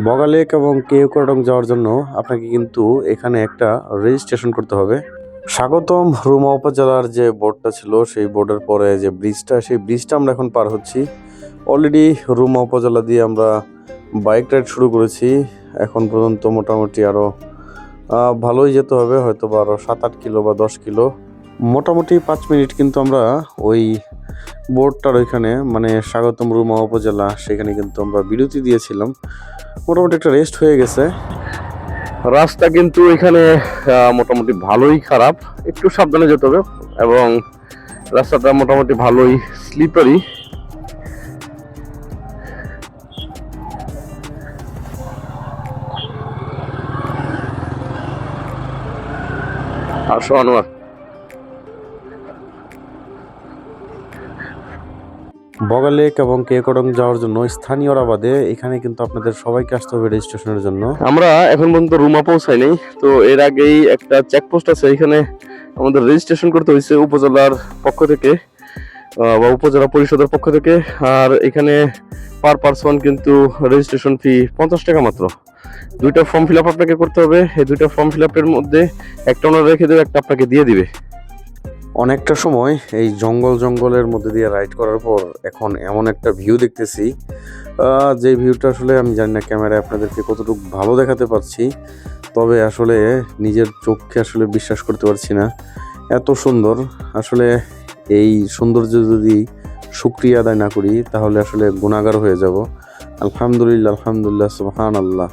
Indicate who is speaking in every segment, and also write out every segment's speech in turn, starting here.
Speaker 1: বগালেক এবং কেওকরডং যাওয়ার জন্য আপনাকে কিন্তু এখানে একটা রেজিস্ট্রেশন করতে হবে। স্বাগতম রুমা উপজেলার যে বোর্ডটা ছিল, সেই বোর্ডের পরে যে ব্রিজটা সেই ব্রিজটা আমরা এখন পার হচ্ছি। অলরেডি রুমা উপজেলা দিয়ে আমরা বাইক রাইড শুরু করেছি। এখন পর্যন্ত মোটামুটি আরও ভালোই যেতে হবে হয়তো বা আরও সাত আট কিলো বা দশ কিলো। মোটামুটি পাঁচ মিনিট কিন্তু আমরা ওই বোর্ডটার ওইখানে মানে স্বাগতম রুমা উপজেলা, সেখানে কিন্তু আমরা বিরতি দিয়েছিলাম। মোটামুটি একটা রেস্ট হয়ে গেছে। রাস্তা কিন্তু এখানে মোটামুটি ভালোই খারাপ। একটু সাবধানে যেতে হবে এবং রাস্তাটা মোটামুটি ভালোই স্লিপারি আসো, আনোয়ার। বগালেক এবং কেকডং যাওয়ার জন্য স্থানীয়রা বাদে এখানে কিন্তু আপনাদের সবাইকে আসতে হবে রেজিস্ট্রেশনের জন্য। আমরা এখন পর্যন্ত রুমা পৌঁছাই নাই তো এর আগেই একটা চেকপোস্ট আছে, এখানে আমাদের রেজিস্ট্রেশন করতে হয়েছে উপজেলার পক্ষ থেকে বা উপজেলা পরিষদের পক্ষ থেকে, আর এখানে পার পারসন কিন্তু রেজিস্ট্রেশন ফি পঞ্চাশ টাকা মাত্র। দুইটা ফর্ম ফিল আপ আপনাকে করতে হবে, এই দুইটা ফর্ম ফিল আপের মধ্যে একটা ওনার রেখে দেবে, একটা আপনাকে দিয়ে দিবে। অনেকটা সময় এই জঙ্গল জঙ্গলের মধ্যে দিয়ে রাইড করার পর এখন এমন একটা ভিউ দেখতেছি। যে ভিউটা আসলে আমি জানি না ক্যামেরায় আপনাদেরকে কতটুকু ভালো দেখাতে পারছি, তবে আসলে নিজের চোখকে আসলে বিশ্বাস করতে পারছি না। এত সুন্দর। আসলে এই সৌন্দর্য যদি শুক্রিয়া আদায় না করি, তাহলে আসলে গুণাগার হয়ে যাব। আলহামদুলিল্লাহ আলহামদুলিল্লাহ সুবহান আল্লাহ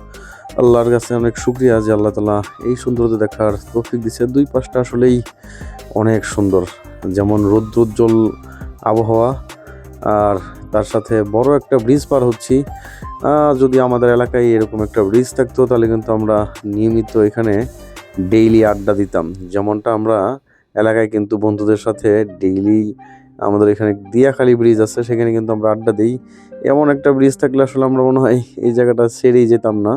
Speaker 1: আল্লাহর কাছে অনেক শুক্রিয়া যে আল্লাহ তালা এই সৌন্দর্য দেখার তৌফিক দিচ্ছে দুই পাশটা আসলেই অনেক সুন্দর, যেমন রৌদ্রোজ্জ্বল আবহাওয়া আর তার সাথে বড় একটা ব্রিজ পার হচ্ছি। যদি আমাদের এলাকায় এরকম একটা ব্রিজ থাকতো, তাহলে কিন্তু আমরা নিয়মিত এখানে ডেইলি আড্ডা দিতাম। যেমনটা আমরা এলাকায় কিন্তু বন্ধুদের সাথে ডেইলি আমাদের এখানে দিয়াখালী ব্রিজ আছে, সেখানে কিন্তু আমরা আড্ডা দিই। এমন একটা ব্রিজ থাকলে আসলে আমরা মনে হয় এই জায়গাটা ছেড়েই যেতাম না।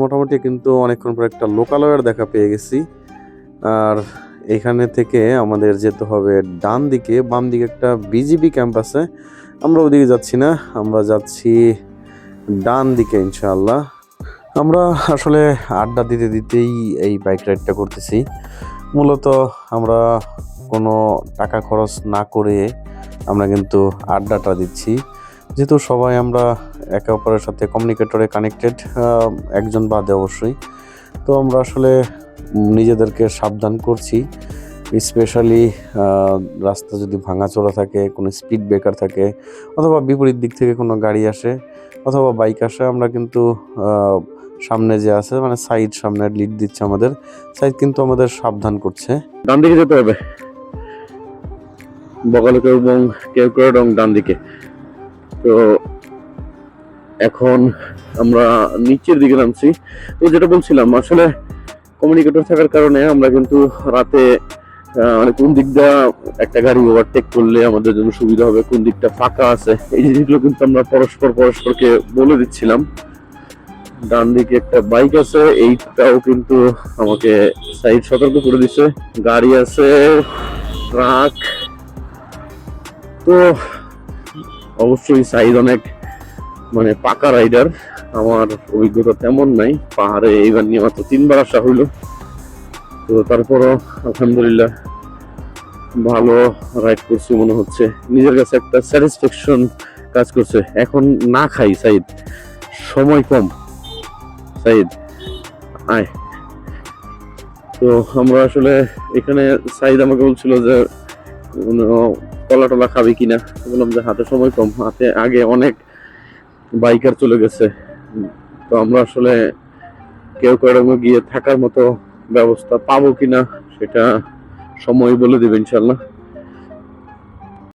Speaker 1: মোটামুটি কিন্তু অনেকক্ষণ পর একটা লোকালয়ের দেখা পেয়ে গেছি। আর এখানে থেকে আমাদের যেতে হবে ডান দিকে, বাম দিকে একটা বিজিবি ক্যাম্প আছে। আমরা ওদিকে যাচ্ছি না, আমরা যাচ্ছি ডান দিকে ইনশাআল্লাহ। আমরা আসলে আড্ডা দিতে দিতেই এই বাইক রাইডটা করতেছি। মূলত আমরা কোনো টাকা খরচ না করে আমরা কিন্তু আড্ডাটা দিচ্ছি। যেহেতু সবাই আমরা একে অপরের সাথে কমিউনিকেটরে কানেক্টেড একজন বাদে অবশ্যই। তো আমরা আসলে নিজেদেরকে সাবধান করছি স্পেশালি রাস্তা যদি ভাঙাচোরা থাকে, কোনো স্পিড ব্রেকার থাকে, অথবা বিপরীত দিক থেকে কোনো গাড়ি আসে, অথবা বাইক আসে, আমরা কিন্তু সামনে যে আছে মানে সাইড সামনে লিড দিচ্ছে আমাদের সাইড কিন্তু আমাদের সাবধান করছে। ডান দিকে যেতে হবে। বগালকে এবং কেউ কেউ ডান দিকে। তো এখন আমরা নিচের দিকে নামছি। তো যেটা বলছিলাম, আসলে কমিউনিকেটর থাকার কারণে আমরা কিন্তু রাতে মানে কোন দিকটা একটা গাড়ি ওভারটেক করলে আমাদের জন্য সুবিধা হবে, কোন দিকটা ফাঁকা আছে, এই জিনিসগুলো কিন্তু আমরা পরস্পর পরস্পরকে বলে দিচ্ছিলাম। ডান দিকে একটা বাইক আছে, এইটাও কিন্তু আমাকে সাইড সতর্ক করে দিছে। গাড়ি আছে ট্রাক তো অবশ্যই সাইড অনেক মানে পাকা রাইডার আমার অভিজ্ঞতা তেমন নাই। পাহাড়ে এইবার নিয়ে মাত্র তিনবার আসা হইল। তো তারপরও আলহামদুলিল্লাহ ভালো রাইড করছি মনে হচ্ছে। নিজের কাছে একটা স্যাটিসফ্যাকশন কাজ করছে। এখন না খাই, সাইদ। সময় কম, সাইদ। আয়। তো আমরা আসলে এখানে সাইদ আমাকে বলছিল যে কলা টলা খাবে কিনা? বললাম যে হাতে সময় কম, হাতে আগে অনেক বাইকার চলে গেছে। তো আমরা আসলে কেউ কেউ গিয়ে থাকার মতো ব্যবস্থা পাবো কিনা সেটা সময় বলে দেবে ইনশাল্লাহ